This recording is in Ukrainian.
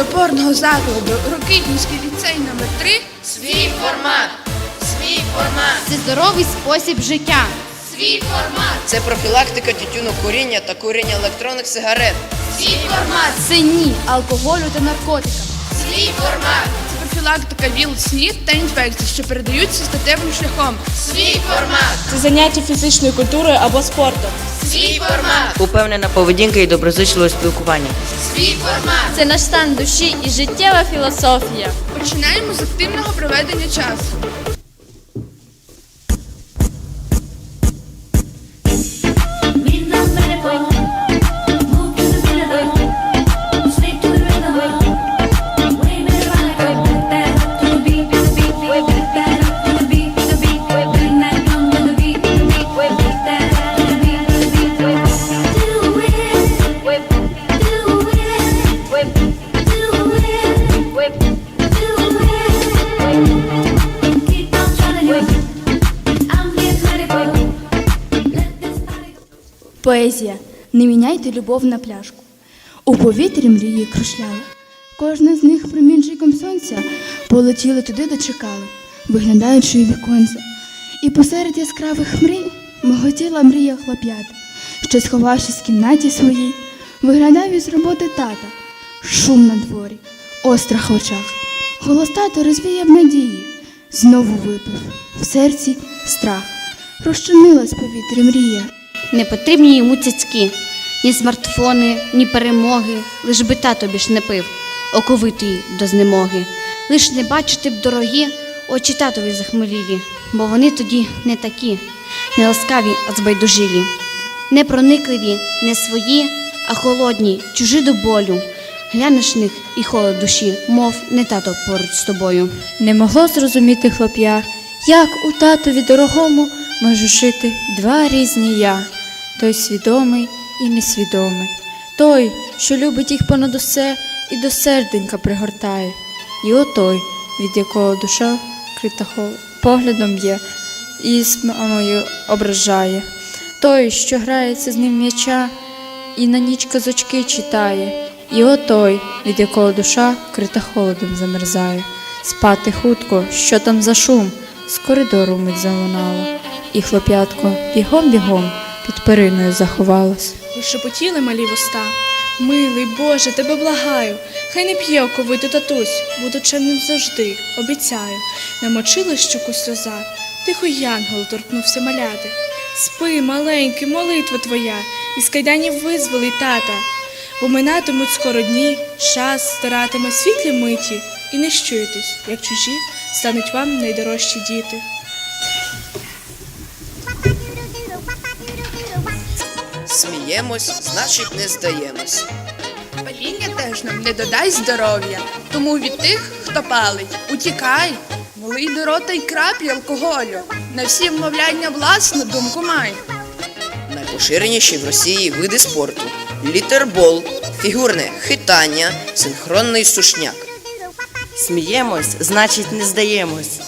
опорного закладу Рокитнівський ліцей номер 3 Свій формат. Свій формат. Це здоровий спосіб життя. Свій формат. Це профілактика тютюнокуріння та куріння електронних сигарет. Свій формат. Це ні алкоголю та наркотикам. Свій формат. Профілактика ВІЛ, СНІД та інфекцій, що передаються статевим шляхом. Свій формат. Це заняття фізичною культурою або спортом. Свій формат. Упевнена поведінка і доброзичливе спілкування. Свій формат. Це наш стан душі і життєва філософія. Починаємо з активного проведення часу. Поезія. Не міняйте любов на пляшку. У повітрі мрії крушляли. Кожна з них промінчиком сонця полетіли туди, де чекали, виглядаючи віконця. І посеред яскравих мрій миготіла мрія хлоп'ят, що, сховавшись в кімнаті своїй, виглядав із роботи тата. Шум на дворі, острах в очах. Голос тата розвіяв надії, знову випив в серці страх. Розчинилась в повітрі мрія. Не потрібні йому цяцьки, ні смартфони, ні перемоги, лиш би тато більш не пив, оковитий до знемоги. Лиш не бачити б дорогі очі татові захмелілі, бо вони тоді не такі, не ласкаві, а збайдужилі, не проникливі, не свої, а холодні, чужі до болю. Глянеш них і холод душі, мов не тато поруч з тобою. Не могло зрозуміти хлоп'я, як у татові дорогому можу жити два різні я, той свідомий і несвідомий, той, що любить їх понад усе і до серденька пригортає, і отой, від якого душа крита поглядом є і з мамою ображає, той, що грається з ним м'яча і на ніч казочки читає, і отой, від якого душа крита холодом замерзає. Спати хутко, що там за шум, з коридору мить залунало, і хлоп'ятко бігом-бігом під периною заховалось. І шепотіли малі вуста. Милий Боже, тебе благаю, хай не п'є оковиту татусь, буду чемним завжди, обіцяю. Намочила щоку сльоза, тихо янгол торкнувся маляти. Спи, маленький, молитва твоя, із кайданів визволи тата, бо минатимуть скоро дні, час старатиме світлі миті, і не щуєтесь, як чужі стануть вам найдорожчі діти. Сміємось, значить не здаємось. Паління теж нам не додасть здоров'я. Тому від тих, хто палить, утікай. Налий до рота й краплі алкоголю. На всі вмовляння власну думку май. Найпоширеніші в Росії види спорту: літербол, фігурне хитання, синхронний сушняк. Сміємось, значить не здаємось.